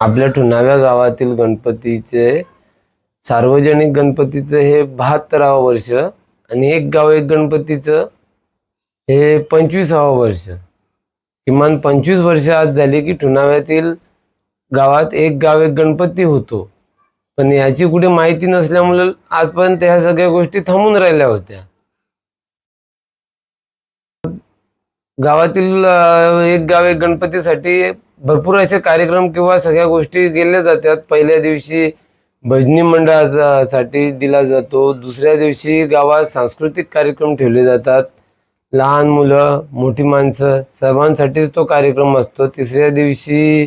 आपल्या ठुनाव्या गावातील गणपतीचे सार्वजनिक गणपतीचं हे बहात्तरावं वर्ष आणि एक गाव एक गणपतीचं हे पंचवीसावं वर्ष. किमान पंचवीस वर्ष आज झाली की ठुनाव्यातील गावात एक गाव एक गणपती होतो. पण याची कुठे माहिती नसल्यामुळे आजपर्यंत ह्या सगळ्या गोष्टी थांबून राहिल्या होत्या. गावातील एक गाव एक गणपतीसाठी भरपूर असे कार्यक्रम किंवा सगळ्या गोष्टी केल्या जातात. पहिल्या दिवशी भजनी मंडळासाठी दिला जातो. दुसऱ्या दिवशी गावात सांस्कृतिक कार्यक्रम ठेवले जातात. लहान मुलं मोठी माणसं सर्वांसाठीच तो कार्यक्रम असतो. तिसऱ्या दिवशी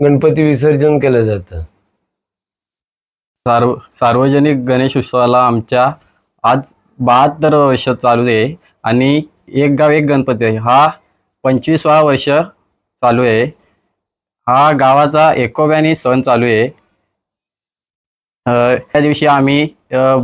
गणपती विसर्जन केलं जातं. सार्व सार्वजनिक गणेश उत्सवाला आमच्या आज बहात्तर वर्ष चालू आहे. आणि एक गाव एक गणपती आहे. हा पंचवीसवा वर्ष चालू आहे. हा गावाचा एकोब्याने सण चालू आहे. त्या दिवशी आम्ही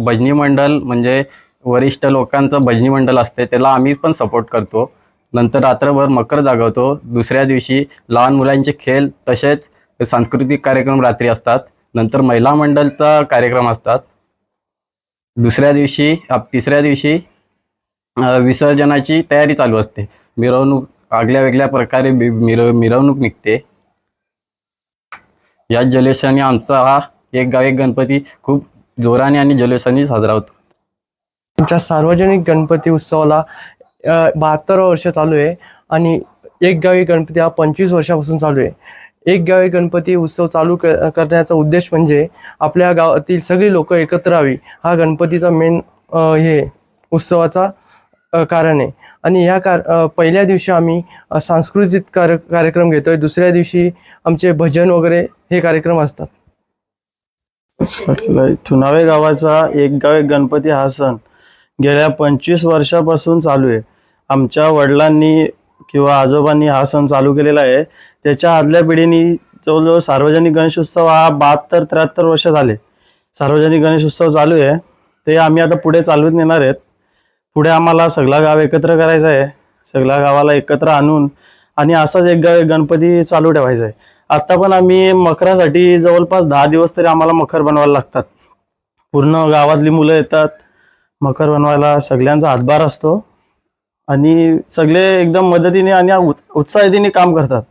भजनी मंडल म्हणजे वरिष्ठ लोकांचं भजनी मंडल असते त्याला आम्ही पण सपोर्ट करतो. नंतर रात्रभर मकर जागवतो. दुसऱ्या दिवशी लहान मुलांचे खेळ तसेच सांस्कृतिक कार्यक्रम रात्री असतात. नंतर महिला मंडलचा कार्यक्रम असतात. दुसऱ्या दिवशी तिसऱ्या दिवशी विसर्जनाची तयारी चालू असते. मिरवणूक आगल्या वेगळ्या प्रकारे मिरव मिर मिरवणूक निघते. या जल्लोषाने आमचा हा एक गाव एक गणपती खूप जोराने आणि जल्लोषाने साजरा होतो. आमच्या सार्वजनिक गणपती उत्सवाला बहात्तर वर्ष चालू आहे आणि एक गावी गणपती हा पंचवीस वर्षापासून चालू आहे. एक गावी गणपती उत्सव चालू क करण्याचा उद्देश म्हणजे आपल्या गावातील सगळी लोक एकत्र यावी. हा गणपतीचा मेन हे उत्सवाचा कारण. आहे आणि ह्या कार पहिल्या दिवशी आम्ही सांस्कृतिक कार्य कार्यक्रम घेतोय. दुसऱ्या दिवशी आमचे भजन वगैरे हे कार्यक्रम असतात. चुनावे गावाचा एक गाव एक गणपती हा सण. गेल्या पंचवीस वर्षापासून चालू आहे. आमच्या वडिलांनी किंवा आजोबांनी हा सण चालू केलेला आहे. त्याच्या आदल्या पिढीने जवळजवळ सार्वजनिक गणेशोत्सव हा बहात्तर त्र्याहत्तर वर्ष झाले. सार्वजनिक गणेशोत्सव चालू आहे. ते आम्ही आता पुढे चालवत नेणार आहेत. पुढे आम्हाला सगळा गाव एकत्र करायचा आहे. सगळ्या गावाला एकत्र आणून आणि असाच एक गाव एक गणपती चालू ठेवायचा आहे. आत्ता पण आम्ही मकरासाठी जवळपास दहा दिवस तरी आम्हाला मखर बनवायला लागतात. पूर्ण गावातली मुलं येतात. मखर बनवायला सगळ्यांचा हातभार असतो. आणि सगळे एकदम मदतीने आणि उत्साहितीने काम करतात.